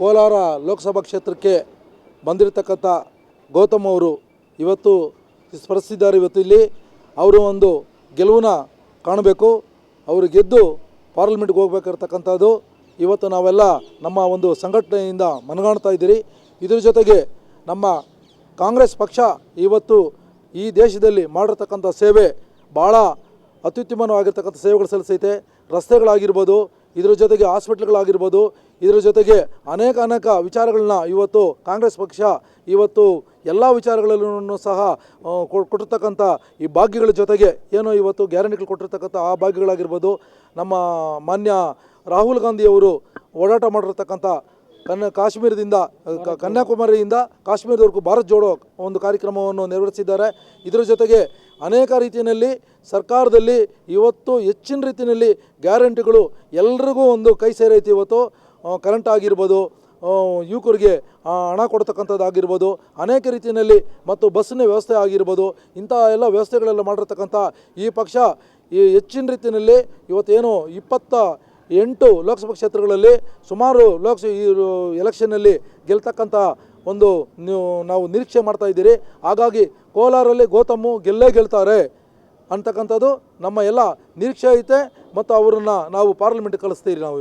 ಕೋಲಾರ ಲೋಕಸಭಾ ಕ್ಷೇತ್ರಕ್ಕೆ ಬಂದಿರತಕ್ಕಂಥ ಗೌತಮ್ ಅವರು ಇವತ್ತು ಸ್ಪರ್ಧಿಸಿದ್ದಾರೆ. ಇವತ್ತು ಇಲ್ಲಿ ಅವರು ಒಂದು ಗೆಲುವನ್ನ ಕಾಣಬೇಕು. ಅವರು ಗೆದ್ದು ಪಾರ್ಲಿಮೆಂಟ್ಗೆ ಹೋಗ್ಬೇಕಿರ್ತಕ್ಕಂಥದ್ದು ಇವತ್ತು ನಾವೆಲ್ಲ ನಮ್ಮ ಒಂದು ಸಂಘಟನೆಯಿಂದ ಮನಗಾಣ್ತಾ ಇದ್ದೀರಿ. ಇದ್ರ ಜೊತೆಗೆ ನಮ್ಮ ಕಾಂಗ್ರೆಸ್ ಪಕ್ಷ ಇವತ್ತು ಈ ದೇಶದಲ್ಲಿ ಮಾಡಿರ್ತಕ್ಕಂಥ ಸೇವೆ ಭಾಳ ಅತ್ಯುತ್ತಮವಾಗಿರ್ತಕ್ಕಂಥ ಸೇವೆಗಳು ಸಲ್ಲಿಸೈತೆ. ರಸ್ತೆಗಳಾಗಿರ್ಬೋದು, ಇದರ ಜೊತೆಗೆ ಹಾಸ್ಪಿಟ್ಲ್ಗಳಾಗಿರ್ಬೋದು, ಇದರ ಜೊತೆಗೆ ಅನೇಕ ಅನೇಕ ವಿಚಾರಗಳನ್ನ ಇವತ್ತು ಕಾಂಗ್ರೆಸ್ ಪಕ್ಷ, ಇವತ್ತು ಎಲ್ಲ ವಿಚಾರಗಳಲ್ಲೂ ಸಹ ಕೊಟ್ಟಿರ್ತಕ್ಕಂಥ ಈ ಭಾಗ್ಯಗಳ ಜೊತೆಗೆ ಏನೋ ಇವತ್ತು ಗ್ಯಾರಂಟಿಗಳು ಕೊಟ್ಟಿರ್ತಕ್ಕಂಥ ಆ ಭಾಗ್ಯಗಳಾಗಿರ್ಬೋದು. ನಮ್ಮ ಮಾನ್ಯ ರಾಹುಲ್ ಗಾಂಧಿಯವರು ಓಡಾಟ ಮಾಡಿರ್ತಕ್ಕಂಥ ಕನ್ನ, ಕಾಶ್ಮೀರದಿಂದ ಕನ್ಯಾಕುಮಾರಿಯಿಂದ ಕಾಶ್ಮೀರದವರೆಗೂ ಭಾರತ್ ಜೋಡೋ ಒಂದು ಕಾರ್ಯಕ್ರಮವನ್ನು ನೆರವೇರಿಸಿದ್ದಾರೆ. ಇದರ ಜೊತೆಗೆ ಅನೇಕ ರೀತಿಯಲ್ಲಿ ಸರ್ಕಾರದಲ್ಲಿ ಇವತ್ತು ಹೆಚ್ಚಿನ ರೀತಿಯಲ್ಲಿ ಗ್ಯಾರಂಟಿಗಳು ಎಲ್ರಿಗೂ ಒಂದು ಕೈ ಸೇರೈತಿ ಇವತ್ತು. ಕರೆಂಟ್ ಆಗಿರ್ಬೋದು ಯುವಕರಿಗೆ ಹಣ ಕೊಡ್ತಕ್ಕಂಥದ್ದಾಗಿರ್ಬೋದು, ಅನೇಕ ರೀತಿಯಲ್ಲಿ ಮತ್ತು ಬಸ್ಸಿನ ವ್ಯವಸ್ಥೆ ಆಗಿರ್ಬೋದು, ಇಂಥ ಎಲ್ಲ ವ್ಯವಸ್ಥೆಗಳೆಲ್ಲ ಮಾಡಿರ್ತಕ್ಕಂಥ ಈ ಪಕ್ಷ ಈ ಹೆಚ್ಚಿನ ರೀತಿಯಲ್ಲಿ ಇವತ್ತೇನು ಇಪ್ಪತ್ತ ಎಂಟು ಲೋಕಸಭಾ ಕ್ಷೇತ್ರಗಳಲ್ಲಿ ಸುಮಾರು ಲೋಕಸ, ಈ ಎಲೆಕ್ಷನ್ನಲ್ಲಿ ಗೆಲ್ತಕ್ಕಂಥ ಒಂದು ನೀವು ನಿರೀಕ್ಷೆ ಮಾಡ್ತಾ ಇದ್ದೀರಿ. ಹಾಗಾಗಿ ಕೋಲಾರಲ್ಲಿ ಗೌತಮು ಗೆಲ್ಲೇ ಗೆಲ್ತಾರೆ ಅಂತಕ್ಕಂಥದ್ದು ನಮ್ಮ ಎಲ್ಲ ನಿರೀಕ್ಷೆ ಐತೆ ಮತ್ತು ಅವರನ್ನು ನಾವು ಪಾರ್ಲಿಮೆಂಟ್ಗೆ ಕಳಿಸ್ತೀರಿ ನಾವು